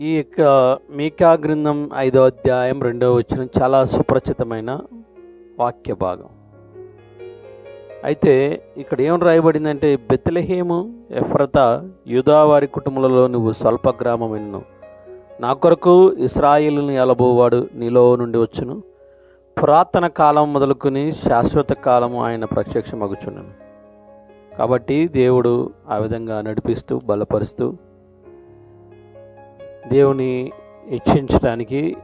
ఈ యొక్క మీకా గ్రంథం ఐదో అధ్యాయం రెండవ వచ్చిన చాలా సుప్రచితమైన వాక్య భాగం. అయితే ఇక్కడ ఏం రాయబడిందంటే బెత్లెహేము ఎఫ్రత యూదావారి కుటుంబంలో నువ్వు స్వల్ప గ్రామం ఎన్ను నా కొరకు ఇస్రాయిల్ని ఎలబోవాడు నీలో నుండి వచ్చును. పురాతన కాలం మొదలుకొని శాశ్వత కాలము ఆయన ప్రత్యక్షమగుచున్నాను. కాబట్టి దేవుడు ఆ విధంగా నడిపిస్తూ బలపరుస్తూ దేవుని హెచ్చించడానికి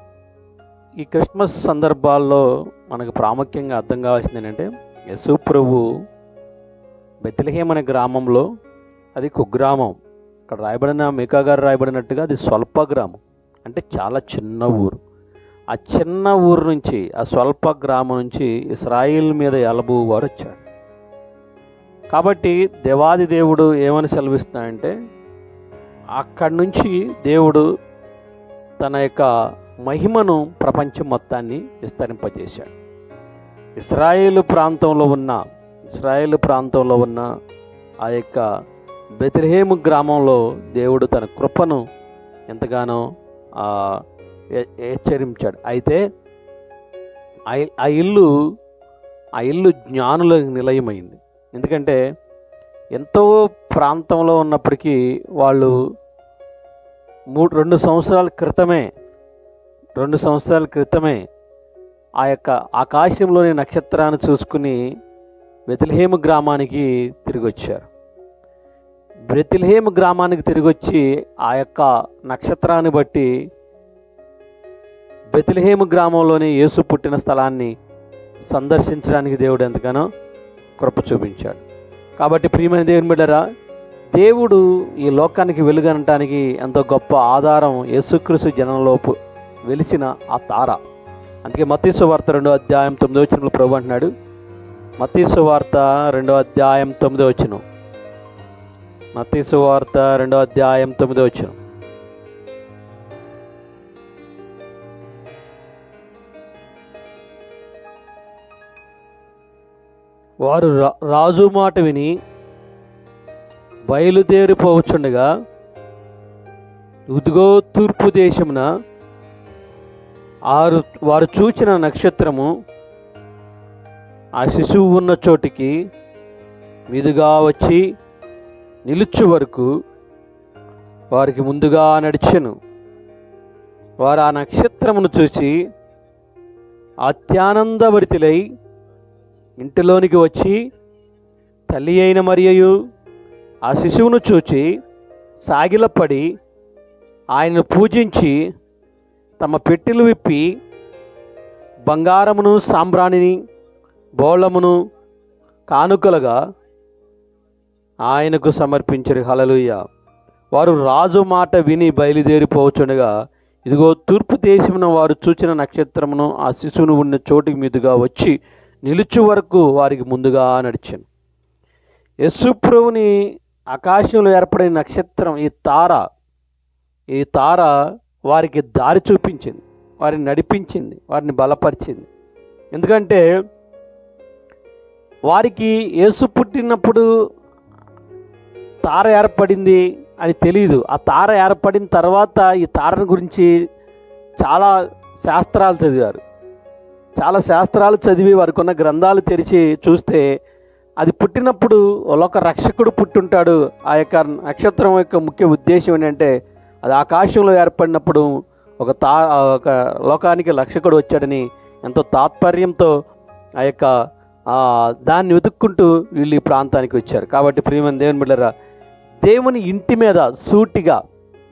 ఈ క్రిస్మస్ సందర్భాల్లో మనకు ప్రాముఖ్యంగా అర్థం కావాల్సింది ఏంటంటే యశు ప్రభు బెత్తిలహేమ్ అనే గ్రామంలో అది కుగ్రామం. ఇక్కడ రాయబడిన మేకా గారు రాయబడినట్టుగా అది స్వల్ప గ్రామం అంటే చాలా చిన్న ఊరు. ఆ చిన్న ఊరు నుంచి ఆ స్వల్ప గ్రామం నుంచి ఇస్రాయిల్ మీద ఎలబు వారు వచ్చాడు కాబట్టి దేవాది దేవుడు ఏమని సెలవిస్తున్నాడంటే అక్కడి నుంచి దేవుడు తన యొక్క మహిమను ప్రపంచం మొత్తాన్ని విస్తరింపజేశాడు. ఇస్రాయేల్ ప్రాంతంలో ఉన్న ఇస్రాయేల్ ప్రాంతంలో ఉన్న ఆ యొక్క బెత్లహేము గ్రామంలో దేవుడు తన కృపను ఎంతగానో హెచ్చరించాడు. అయితే ఆ ఇల్లు ఆ ఇల్లు జ్ఞానుల నిలయమైంది. ఎందుకంటే ఎంతో ప్రాంతంలో ఉన్నప్పటికీ వాళ్ళు మూడు రెండు సంవత్సరాల క్రితమే రెండు సంవత్సరాల క్రితమే ఆ యొక్క ఆకాశంలోని నక్షత్రాన్ని చూసుకుని బెతిల్హేము గ్రామానికి తిరిగి వచ్చారు బెతిల్హేము గ్రామానికి తిరిగి వచ్చి ఆ యొక్క నక్షత్రాన్ని బట్టి బెతిల్హేము గ్రామంలోని యేసు పుట్టిన స్థలాన్ని సందర్శించడానికి దేవుడు ఎంతగానో కృప చూపించాడు. కాబట్టి ప్రియమైన దేవుని బిడ్డరా దేవుడు ఈ లోకానికి వెలుగనటానికి ఎంతో గొప్ప ఆధారం యేసుక్రీస్తు జనంలోపు వెలిసిన ఆ తార. అందుకే మతీసు వార్త రెండో అధ్యాయం తొమ్మిదో వచ్చిన ప్రభు అంటున్నాడు. మతీసు వార్త రెండో అధ్యాయం తొమ్మిదో వచ్చిన మతీసు వార్త రెండో అధ్యాయం తొమ్మిదో వచ్చిన వారు రా- రాజు మాట విని బయలుదేరిపోవచ్చుండగా ఉద్గో తూర్పు దేశమున ఆరు వారు చూచిన నక్షత్రము ఆ శిశువు ఉన్న చోటికి మీదుగా వచ్చి నిలుచు వరకు వారికి ముందుగా నడిచెను. వారు ఆ నక్షత్రమును చూసి అత్యానందభరితులై ఇంటిలోనికి వచ్చి తల్లి అయిన మరియు ఆ శిశువును చూచి సాగిలపడి ఆయనను పూజించి తమ పెట్టెలు విప్పి బంగారమును సాంబ్రాణిని బోళమును కానుకలుగా ఆయనకు సమర్పించరు. హలలుయ్య వారు రాజు మాట విని బయలుదేరిపోవచ్చునగా ఇదిగో తూర్పు దేశమున వారు చూచిన నక్షత్రమును ఆ శిశువును ఉన్న చోటికి మీదుగా వచ్చి నిలుచు వరకు వారికి ముందుగా నడిచాను. యశుప్రభుని ఆకాశంలో ఏర్పడిన నక్షత్రం ఈ తార ఈ తార వారికి దారి చూపించింది వారిని నడిపించింది వారిని బలపరిచింది. ఎందుకంటే వారికి యేసు పుట్టినప్పుడు తార ఏర్పడింది అని తెలియదు ఆ తార ఏర్పడిన తర్వాత ఈ తారను గురించి చాలా శాస్త్రాలు చదివారు. చాలా శాస్త్రాలు చదివి వారికి ఉన్న గ్రంథాలు తెరిచి చూస్తే అది పుట్టినప్పుడు ఒక రక్షకుడు పుట్టుంటాడు. ఆ యొక్క నక్షత్రం యొక్క ముఖ్య ఉద్దేశం ఏంటంటే అది ఆకాశంలో ఏర్పడినప్పుడు ఒక తా ఒక లోకానికి రక్షకుడు వచ్చాడని ఎంతో తాత్పర్యంతో ఆ యొక్క దాన్ని వెతుక్కుంటూ వీళ్ళు ఈ ప్రాంతానికి వచ్చారు. కాబట్టి ప్రియమైన దేవుని బిడ్డరా దేవుని ఇంటి మీద సూటిగా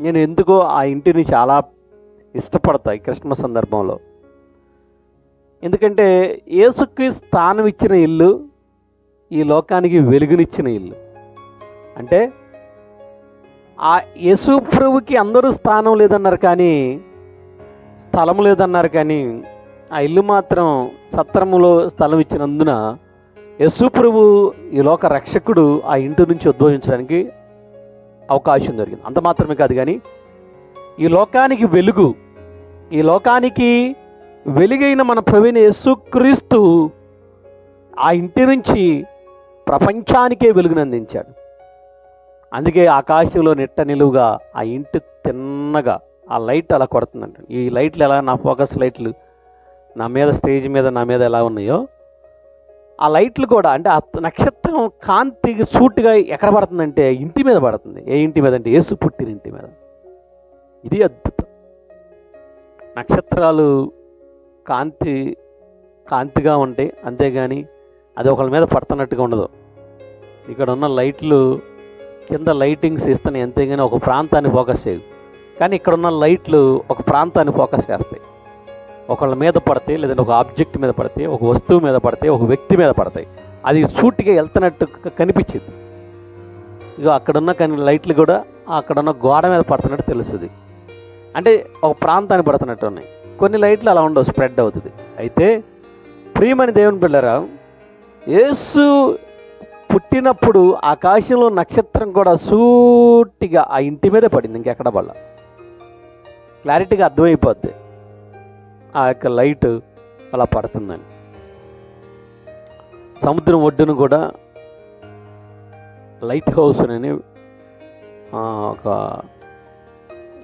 నేను ఎందుకో ఆ ఇంటిని చాలా ఇష్టపడతా ఈ క్రిస్మస్ సందర్భంలో. ఎందుకంటే యేసుకి స్థానం ఇచ్చిన ఇల్లు ఈ లోకానికి వెలుగునిచ్చిన ఇల్లు. అంటే ఆ యేసు ప్రభుకి అందరూ స్థానం లేదన్నారు కానీ స్థలం లేదన్నారు కానీ ఆ ఇల్లు మాత్రం సత్రములో స్థలం ఇచ్చినందున యేసు ప్రభు ఈ లోక రక్షకుడు ఆ ఇంటి నుంచి ఉద్భవించడానికి అవకాశం దొరికింది. అంత మాత్రమే కాదు కానీ ఈ లోకానికి వెలుగు ఈ లోకానికి వెలుగైన మన ప్రవీణ యేసుక్రీస్తు ఆ ఇంటి నుంచి ప్రపంచానికే వెలుగునందించాడు. అందుకే ఆకాశంలో నిట్ట నిలువుగా ఆ ఇంటి తిన్నగా ఆ లైట్ అలా కొడుతుందంట. ఈ లైట్లు ఎలా నా ఫోకస్ లైట్లు నా మీద స్టేజ్ మీద నా మీద ఎలా ఉన్నాయో ఆ లైట్లు కూడా అంటే ఆ నక్షత్రం కాంతి సూటుగా ఎక్కడ పడుతుందంటే ఇంటి మీద పడుతుంది. ఏ ఇంటి మీద అంటే యేసు పుట్టిన ఇంటి మీద. ఇది అద్భుతం. నక్షత్రాలు కాంతి కాంతిగా ఉంటాయి. అంతేగాని అది ఒకళ్ళ మీద పడుతున్నట్టుగా ఉండదు. ఇక్కడ ఉన్న లైట్లు కింద లైటింగ్స్ ఇస్తున్నాయి అంతేగాని ఒక ప్రాంతాన్ని ఫోకస్ చేయవు. కానీ ఇక్కడ ఉన్న లైట్లు ఒక ప్రాంతాన్ని ఫోకస్ చేస్తాయి. ఒకళ్ళ మీద పడతాయి లేదంటే ఒక ఆబ్జెక్ట్ మీద పడతాయి ఒక వస్తువు మీద పడతాయి ఒక వ్యక్తి మీద పడతాయి. అది సూటిగా వెళ్తున్నట్టు కనిపించింది. ఇక అక్కడున్న కానీ లైట్లు కూడా అక్కడున్న గోడ మీద పడుతున్నట్టు తెలుస్తుంది. అంటే ఒక ప్రాంతాన్ని పడుతున్నట్టు ఉన్నాయి. కొన్ని లైట్లు అలా ఉండవు స్ప్రెడ్ అవుతుంది. అయితే ప్రియమని దేవుని బిళ్ళరా యేసు పుట్టినప్పుడు ఆకాశంలో నక్షత్రం కూడా సూటిగా ఆ ఇంటి మీదే పడింది ఇంకెక్కడ పడ క్లారిటీగా అర్థమైపోద్ది. ఆ యొక్క లైట్ అలా పడుతుందని. సముద్రం ఒడ్డును కూడా లైట్ హౌస్ అని ఒక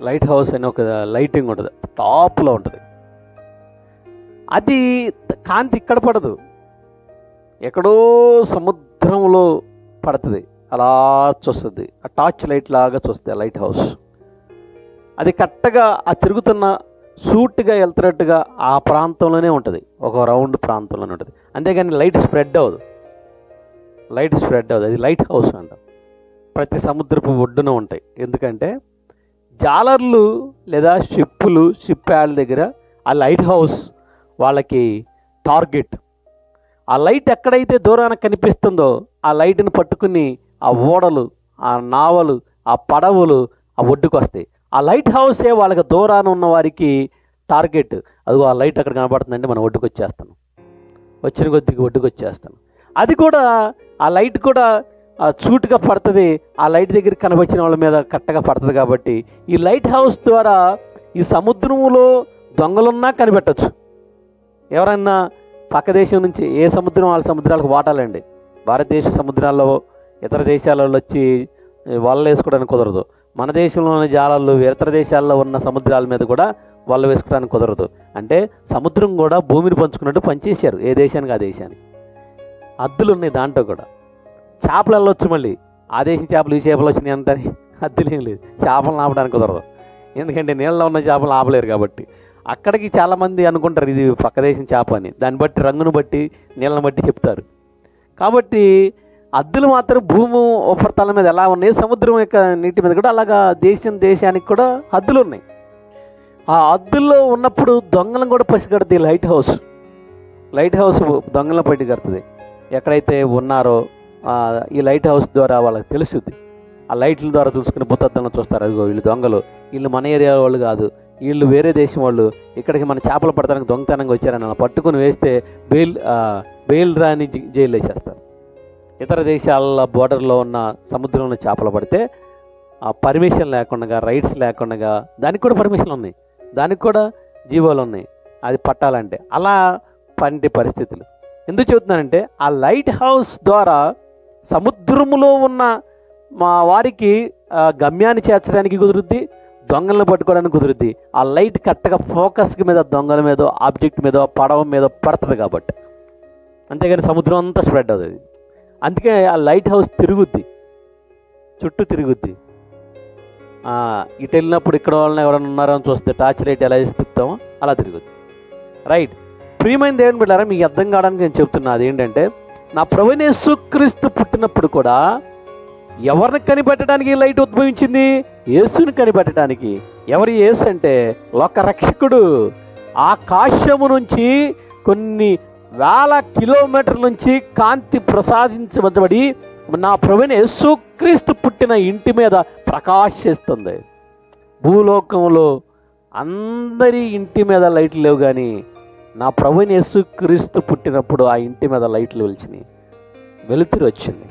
లైట్ హౌస్ అని ఒక లైటింగ్ ఉంటుంది టాప్లో ఉంటుంది. అది కాంతి ఇక్కడ పడదు. ఎక్కడో సముద్రంలో పడుతుంది. అలా చూస్తుంది. ఆ టార్చ్ లైట్ లాగా చూస్తుంది ఆ లైట్ హౌస్. అది కరెక్ట్గా ఆ తిరుగుతున్న సూట్గా వెళ్తున్నట్టుగా ఆ ప్రాంతంలోనే ఉంటుంది. ఒక రౌండ్ ప్రాంతంలోనే ఉంటుంది. అంతేగాని లైట్ స్ప్రెడ్ అవ్వదు. లైట్ స్ప్రెడ్ అవ్వదు. అది లైట్ హౌస్ అంట. ప్రతి సముద్రపు ఒడ్డున ఉంటాయి. ఎందుకంటే జాలర్లు లేదా షిప్పులు షిప్ యార్డ్ దగ్గర ఆ లైట్ హౌస్ వాళ్ళకి టార్గెట్. ఆ లైట్ ఎక్కడైతే దూరాన కనిపిస్తుందో ఆ లైట్ని పట్టుకుని ఆ ఓడలు ఆ నావలు ఆ పడవలు ఆ ఒడ్డుకు వస్తాయి. ఆ లైట్ హౌసే వాళ్ళకి దూరాన ఉన్న వారికి టార్గెట్. అదిగో ఆ లైట్ అక్కడ కనబడుతుందంటే మనం ఒడ్డుకు వచ్చేస్తాను వచ్చిన కొద్దికి ఒడ్డుకు వచ్చేస్తాను అది కూడా ఆ లైట్ కూడా చూటుగా పడుతుంది. ఆ లైట్ దగ్గర కనబచ్చిన వాళ్ళ మీద కట్టగా పడుతుంది కాబట్టి ఈ లైట్ హౌస్ ద్వారా ఈ సముద్రంలో దొంగలున్నా కనిపెట్టచ్చు. ఎవరన్నా పక్క దేశం నుంచి ఏ సముద్రం వాళ్ళ సముద్రాలకు వాటాలండి. భారతదేశ సముద్రాల్లో ఇతర దేశాలలో వచ్చి వలలు వేసుకోవడానికి కుదరదు. మన దేశంలోని జాలర్లు ఇతర దేశాల్లో ఉన్న సముద్రాల మీద కూడా వల వేసుకోవడానికి కుదరదు. అంటే సముద్రం కూడా భూమిని పంచుకున్నట్టు పనిచేశారు. ఏ దేశానికి ఆ దేశానికి. అద్దులు ఉన్నాయి దాంట్లో కూడా. చేపలు వెళ్ళొచ్చు మళ్ళీ. ఆ దేశం చేపలు ఈ చేపలు వచ్చినాయి అంటని అద్దులేం లేదు. చేపలు ఆపడానికి కుదరదు. ఎందుకంటే నీళ్ళలో ఉన్న చేపలు ఆపలేరు కాబట్టి. అక్కడికి చాలామంది అనుకుంటారు ఇది పక్క దేశం చేప అని. దాన్ని బట్టి రంగును బట్టి నీళ్ళని బట్టి చెప్తారు. కాబట్టి అద్దులు మాత్రం భూమి ఉపరితలం మీద ఎలా ఉన్నాయి సముద్రం యొక్క నీటి మీద కూడా అలాగా దేశం దేశానికి కూడా హద్దులు ఉన్నాయి. ఆ హద్దుల్లో ఉన్నప్పుడు దొంగలను కూడా పసిగడుతుంది లైట్ హౌస్. లైట్ హౌస్ దొంగలను పట్టుకడుతుంది ఎక్కడైతే ఉన్నారో ఈ లైట్ హౌస్ ద్వారా వాళ్ళకి తెలుస్తుంది. ఆ లైట్ల ద్వారా చూసుకుని భూతద్దంలో చూస్తారు అదిగో వీళ్ళు దొంగలు. వీళ్ళు మన ఏరియా వాళ్ళు కాదు. వీళ్ళు వేరే దేశం వాళ్ళు ఇక్కడికి మన చేపలు పడతానికి దొంగతనంగా వచ్చారని అలా పట్టుకుని వేస్తే బెయిల్ బెయిల్ రాని జైలు వేసేస్తారు. ఇతర దేశాల బోర్డర్లో ఉన్న సముద్రంలో చేపలు పడితే ఆ పర్మిషన్ లేకుండా రైట్స్ లేకుండా దానికి కూడా పర్మిషన్ ఉన్నాయి. దానికి కూడా జీవోలు ఉన్నాయి. అది పట్టాలంటే అలా పంటి పరిస్థితులు. ఎందుకు చెబుతున్నానంటే ఆ లైట్ హౌస్ ద్వారా సముద్రములో ఉన్న మా వారికి గమ్యాన్ని చేర్చడానికి కుదురుద్ది దొంగలను పట్టుకోవడానికి కుదురుద్ది. ఆ లైట్ కరెక్ట్గా ఫోకస్ మీద దొంగల మీద ఆబ్జెక్ట్ మీద పడవ మీద పడుతుంది కాబట్టి. అంతేగాని సముద్రం అంతా స్ప్రెడ్ అవుతుంది. అందుకే ఆ లైట్ హౌస్ తిరుగుద్ది. చుట్టూ తిరుగుద్ది. ఇటు వెళ్ళినప్పుడు ఇక్కడ వాళ్ళని ఎవరైనా ఉన్నారో అని చూస్తే టార్చ్ లైట్ ఎలా చేసి తిప్పుతామో అలా తిరుగుద్ది. రైట్. ప్రియమైన దేవుని బిడ్డారా మీకు అర్థం కావడానికి నేను చెప్తున్నా అదేంటంటే నా ప్రభునేసు పుట్టినప్పుడు కూడా ఎవరిని కనిపెట్టడానికి లైట్ ఉద్భవించింది? యేసుని కనిపెట్టడానికి. ఎవరి యేసు అంటే? లోక రక్షకుడు. ఆకాశము నుంచి కొన్ని వేల కిలోమీటర్ల నుంచి కాంతి ప్రసాదించబడి నా ప్రభుని యేసుక్రీస్తు పుట్టిన ఇంటి మీద ప్రకాశిస్తుంది. భూలోకంలో అందరి ఇంటి మీద లైట్లు లేవు కానీ నా ప్రభుని యేసుక్రీస్తు పుట్టినప్పుడు ఆ ఇంటి మీద లైట్లు వెలిచినాయి. వెలుతురు వచ్చింది.